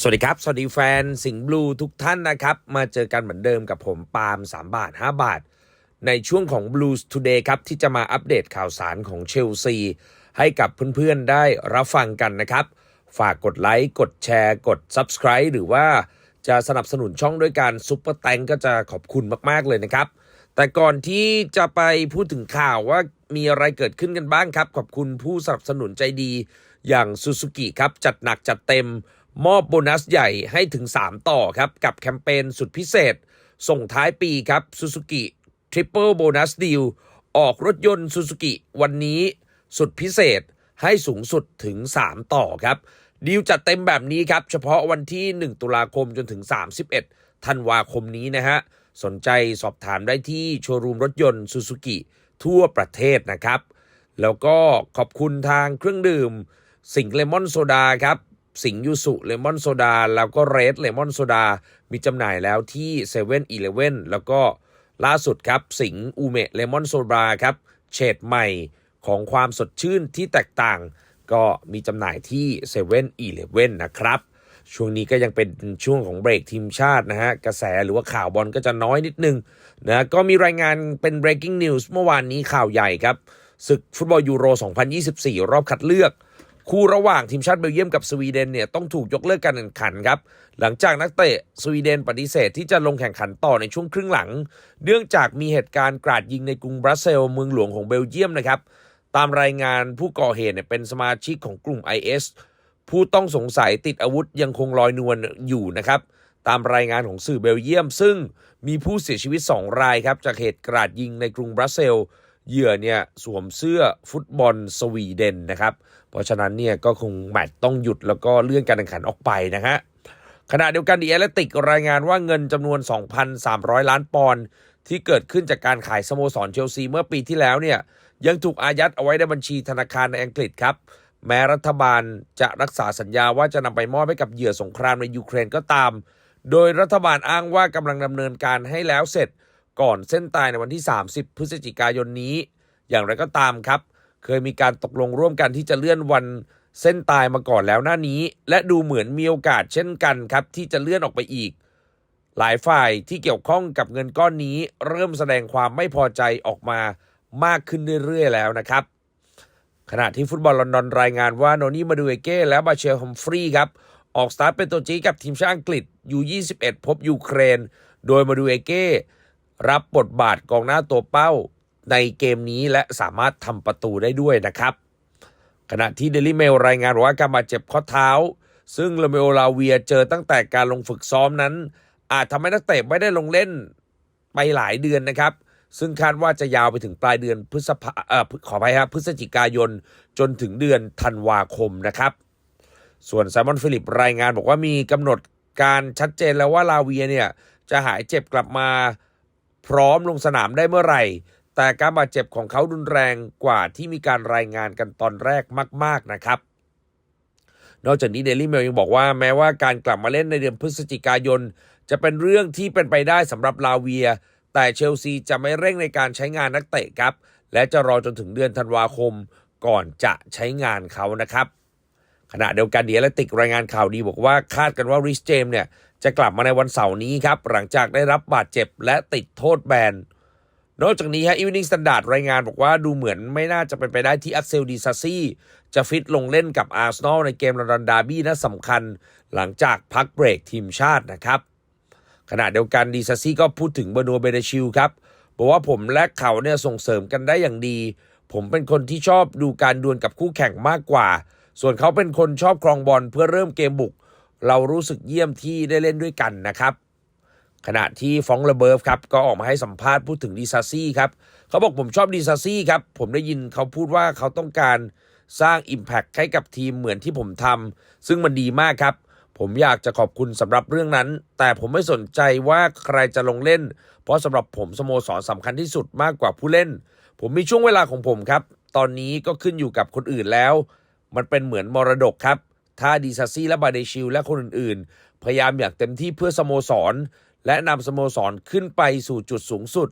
สวัสดีครับ สวัสดีแฟนสิงห์บลูทุกท่านนะครับ มาเจอกันเหมือนเดิมกับผมปาล์ม3 บาท 5 บาท ในช่วงของ Blues Today ครับ ที่จะมาอัปเดตข่าวสารของเชลซี ให้กับเพื่อนๆได้รับฟังกันนะครับ ฝากกดไลค์กดแชร์ กด Subscribe หรือว่าจะสนับสนุนช่องด้วยการซุปเปอร์แตงก็จะขอบคุณมากๆเลยนะครับ แต่ก่อนที่จะไปพูดถึงข่าวว่ามีอะไรเกิดขึ้นกันบ้างครับ ขอบคุณผู้สนับสนุนใจดีอย่างซูซูกิครับจัดหนักจัดเต็ม มอบโบนัสใหญ่ให้ถึง 3 ต่อครับ กับแคมเปญสุดพิเศษ ส่งท้ายปีครับ Suzuki Triple Bonus Deal ออกรถยนต์ Suzuki วันนี้สุดพิเศษให้สูงสุดถึง 3 ต่อครับ ดีลจัดเต็มแบบนี้ครับ เฉพาะวันที่ 1 ตุลาคมจนถึง 31 ธันวาคมนี้นะฮะ สนใจสอบถามได้ที่โชว์รูมรถยนต์ Suzuki ทั่วประเทศนะครับ แล้วก็ขอบคุณทางเครื่องดื่มสิงเลมอนโซดาครับ สิงยูสุเลมอนโซดา แล้วก็เรดเลมอนโซดา มีจำหน่ายแล้วที่7 e เ e ่ e อแล้วก็ล่าสุดครับ สิงอูเมะเลมอนโซดาครับเฉดใหม่ของความสดชื่นที่แตกต่าง ก็มีจำหน่ายที่7 e เ e ่ e นะครับช่วงนี้ก็ยังเป็นช่วงของเบรกทีมชาตินะฮะ กระแสหรือว่าข่าวบอลก็จะน้อยนิดนึงนะก็มีรายงานเป็น breaking news เมื่อวานนี้ข่าวใหญ่ครับศึกฟุตบอลยูโร 2024 รอบคัดเลือก คู่ระหว่างทีมชาติเบลเยียมกับสวีเดนเนี่ยต้องถูกยกเลิกการแข่งขันครับ หลังจากนักเตะสวีเดนปฏิเสธที่จะลงแข่งขันต่อในช่วงครึ่งหลัง เนื่องจากมีเหตุการณ์กราดยิงในกรุงบรัสเซลเมืองหลวงของเบลเยียมนะครับ ตามรายงานผู้ก่อเหตุเนี่ยเป็นสมาชิกของกลุ่ม IS ผู้ต้องสงสัยติดอาวุธยังคงลอยนวลอยู่นะครับ ตามรายงานของสื่อเบลเยียม ซึ่งมีผู้เสียชีวิต 2 รายครับจากเหตุกราดยิงในกรุงบรัสเซล เหยื่อเนี่ยสวมเสื้อฟุตบอลสวีเดนนะครับ เพราะฉะนั้นเนี่ยก็คงแมตช์ต้องหยุดแล้วก็เลื่อนการแข่งขันออกไปนะฮะขณะเดียวกันดีแอตเลติกรายงานว่าเงินจำนวน 2,300 ล้านปอนด์ที่เกิดขึ้นจากการขายสโมสรเชลซีเมื่อปีที่แล้วเนี่ยยังถูกอายัดเอาไว้ในบัญชีธนาคารในอังกฤษครับ แม้รัฐบาลจะรักษาสัญญาว่าจะนำไปมอบให้กับเหยื่อสงครามในยูเครนก็ตาม โดยรัฐบาลอ้างว่ากำลังดำเนินการให้แล้วเสร็จ ก่อนเส้นตายในวันที่ 30 พฤศจิกายนนี้ อย่างไรก็ตามครับ เคยมีการตกลงร่วมกันที่จะเลื่อนวันเส้นตายมาก่อนแล้วหน้านี้ และดูเหมือนมีโอกาสเช่นกันครับ ที่จะเลื่อนออกไปอีก หลายฝ่ายที่เกี่ยวข้องกับเงินก้อนนี้ เริ่มแสดงความไม่พอใจออกมามากขึ้นเรื่อยๆแล้วนะครับ ขณะที่ฟุตบอลลอนดอนรายงานว่าโนนี่มาดูเอเก้และบาเชลฮัมฟรีครับออกสตาร์ทเป็นตัวจีกับทีมชาติอังกฤษยู21พบยูเครน โดยมาดูเอเก้ รับบทบาทกองหน้าตัวเป้าในเกมนี้และสามารถทำประตูได้ด้วยนะครับ ขณะที่เดลิเมลรายงานว่าการบาดเจ็บข้อเท้า ซึ่งโรเมโอลาเวียเจอตั้งแต่การลงฝึกซ้อมนั้น อาจทำให้นักเตะไม่ได้ลงเล่นไปหลายเดือนนะครับ ซึ่งคาดว่าจะยาวไปถึงปลายเดือนพฤษภาเอ่อขออภัยครับพฤศจิกายนจนถึงเดือนธันวาคมนะครับ ส่วนไซมอนฟิลิปรายงานบอกว่ามีกำหนดการชัดเจนแล้วว่าลาเวียเนี่ยจะหายเจ็บกลับมา พร้อมลงสนามได้เมื่อไหร่ แต่การบาดเจ็บของเขารุนแรงกว่าที่มีการรายงานกันตอนแรกมาก ๆนะครับ นอกจากนี้เดลี่เมลยังบอกว่าแม้ว่าการกลับมาเล่นในเดือนพฤศจิกายน จะเป็นเรื่องที่เป็นไปได้สำหรับลาเวีย แต่เชลซีจะไม่เร่งในการใช้งานนักเตะครับ และจะรอจนถึงเดือนธันวาคมก่อนจะใช้งานเขานะครับ ขณะเดียวกันเดียและติกรายงานข่าวดีบอกว่าคาดกันว่าริสเจมเนี่ยจะกลับมาในวันเสาร์นี้ครับ หลังจากได้รับบาดเจ็บและติดโทษแบน นอกจากนี้ฮะอีวินิงสแตนดาร์ดรายงานบอกว่าดูเหมือนไม่น่าจะเป็นไปได้ที่อัคเซลดีซาซี่จะฟิตลงเล่นกับอาร์เซนอลในเกมลอนดอนดาร์บี้นัดสำคัญ หลังจากพักเบรกทีมชาตินะครับ ขณะเดียวกันดีซาซี่ก็พูดถึงเบอร์โนเบเดชิลครับบอกว่าผมและเขาเนี่ยส่งเสริมกันได้อย่างดี ผมเป็นคนที่ชอบดูการดวลกับคู่แข่งมากกว่า ส่วนเขาเป็นคนชอบครองบอลเพื่อเริ่มเกมบุก เรารู้สึกเยี่ยมที่ได้เล่นด้วยกันนะครับ ขณะที่ฟองระเบิร์ฟครับก็ออกมาให้สัมภาษณ์พูดถึงดีซาซี่ครับเขาบอกผมชอบดีซาซี่ครับผมได้ยินเขาพูดว่าเขาต้องการสร้าง Impact ให้กับทีมเหมือนที่ผมทำซึ่งมันดีมากครับ ผมอยากจะขอบคุณสำหรับเรื่องนั้น แต่ผมไม่สนใจว่าใครจะลงเล่น เพราะสำหรับผมสโมสรสำคัญที่สุดมากกว่าผู้เล่น ผมมีช่วงเวลาของผมครับ ตอนนี้ก็ขึ้นอยู่กับคนอื่นแล้ว มันเป็นเหมือนมรดกครับ ถ้าดีซาซี่และบาเดชิลและคนอื่นๆ พยายามอย่างเต็มที่เพื่อสโมสร และนำสโมสรขึ้นไปสู่จุดสูงสุด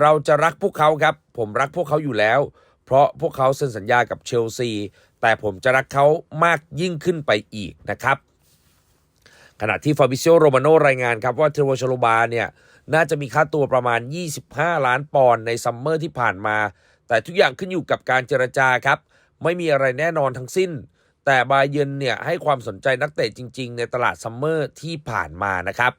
เราจะรักพวกเขาครับ ผมรักพวกเขาอยู่แล้ว เพราะพวกเขาเซ็นสัญญากับเชลซี แต่ผมจะรักเขามากยิ่งขึ้นไปอีกนะครับ ขณะที่ฟาบิเซียโรมาโนรายงานครับว่าเทรโวชโลบาเนี่ยน่าจะมีค่าตัวประมาณ 25 ล้านปอนด์ในซัมเมอร์ที่ผ่านมา แต่ทุกอย่างขึ้นอยู่กับการเจรจาครับ ไม่มีอะไรแน่นอนทั้งสิ้น แต่บาเยนเนี่ยให้ความสนใจนักเตะจริง ๆ ในตลาดซัมเมอร์ที่ผ่านมานะครับ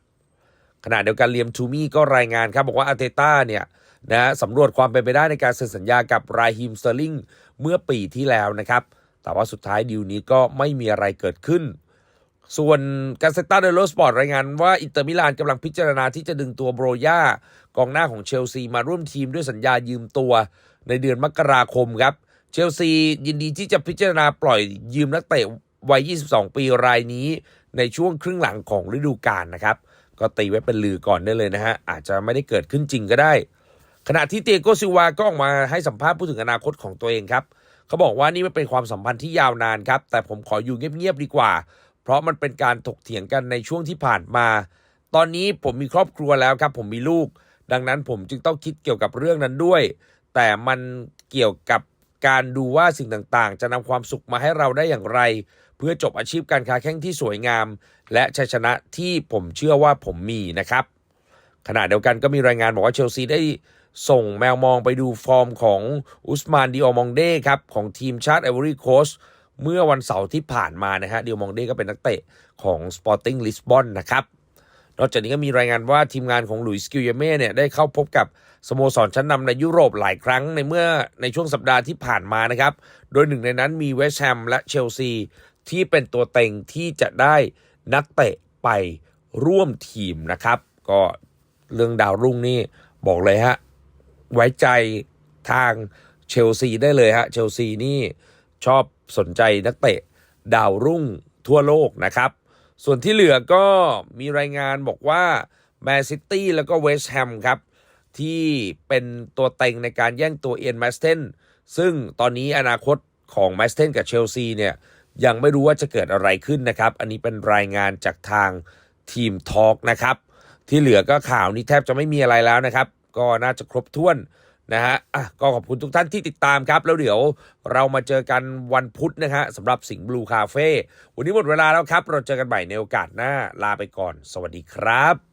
ขณะเดียวกันเลียมทูมี่ก็รายงานครับ บอกว่าอาเตต้าเนี่ยนะสำรวจความเป็นไปได้ในการเซ็นสัญญากับราฮิมสเตอร์ลิงเมื่อปีที่แล้วนะครับ แต่ว่าสุดท้ายดีลนี้ก็ไม่มีอะไรเกิดขึ้น ส่วนกาเซต้าเดลโลสปอร์ตรายงานว่าอินเตอร์มิลานกำลังพิจารณาที่จะดึงตัวโบรย่ากองหน้าของเชลซีมาร่วมทีมด้วยสัญญายืมตัวในเดือนมกราคมครับ เชลซียินดีที่จะพิจารณาปล่อยยืมนักเตะวัย 22 ปีรายนี้ ในช่วงครึ่งหลังของฤดูกาลนะครับ ก็ตีไว้เป็นลือก่อนได้เลยนะฮะ อาจจะไม่ได้เกิดขึ้นจริงก็ได้ ขณะที่เตียโกซิวาก็ออกมาให้สัมภาษณ์พูดถึงอนาคตของตัวเองครับเขาบอกว่านี่มันเป็นความสัมพันธ์ที่ยาวนานครับ แต่ผมขออยู่เงียบๆดีกว่า เพราะมันเป็นการถกเถียงกันในช่วงที่ผ่านมา ตอนนี้ผมมีครอบครัวแล้วครับ ผมมีลูก ดังนั้นผมจึงต้องคิดเกี่ยวกับเรื่องนั้นด้วย แต่มันเกี่ยวกับ การดูว่าสิ่งต่างๆ จะนำความสุขมาให้เราได้อย่างไร เพื่อจบอาชีพการค้าแข่งที่สวยงาม และชัยชนะที่ผมเชื่อว่าผมมีนะครับ ขณะเดียวกันก็มีรายงานบอกว่าเชลซีได้ส่งแมวมองไปดูฟอร์มของอุสมานดิออมองเด้ครับ ของทีมชาติไอวอรี่โคสเมื่อวันเสาร์ที่ผ่านมานะฮะดิออมองเด้ก็เป็นนักเตะของ Sporting Lisbon นะครับนอกจากนี้ก็มีรายงานว่าทีมงานของหลุยส์กิลเยเม่เนี่ยได้เข้าพบกับ สโมสรชั้นนำในยุโรปหลายครั้งในเมื่อในช่วงสัปดาห์ที่ผ่านมานะครับ โดยหนึ่งในนั้นมีเวสต์แฮมและเชลซี ที่เป็นตัวเต็งที่จะได้นักเตะไปร่วมทีมนะครับ ก็เรื่องดาวรุ่งนี่บอกเลยฮะ ไว้ใจทางเชลซีได้เลยฮะ เชลซีนี่ชอบสนใจนักเตะดาวรุ่งทั่วโลกนะครับ ส่วนที่เหลือก็มีรายงานบอกว่าแมนซิตี้แล้วก็เวสต์แฮมครับ ที่เป็นตัวเต็งในการแย่งตัวเอียนแมสเทนซึ่งตอนนี้อนาคตของแมสเทนกับเชลซีเนี่ยยังไม่รู้ว่าจะเกิดอะไรขึ้นนะครับ อันนี้เป็นรายงานจากทางทีมทอล์กนะครับ ที่เหลือก็ข่าวนี้แทบจะไม่มีอะไรแล้วนะครับ ก็น่าจะครบถ้วนนะฮะอะก็ขอบคุณทุกท่านที่ติดตามครับ แล้วเดี๋ยวเรามาเจอกันวันพุธนะฮะสำหรับสิงห์บลูคาเฟ่วันนี้หมดเวลาแล้วครับ เราเจอกันใหม่ในโอกาสหน้าลาไปก่อน สวัสดีครับ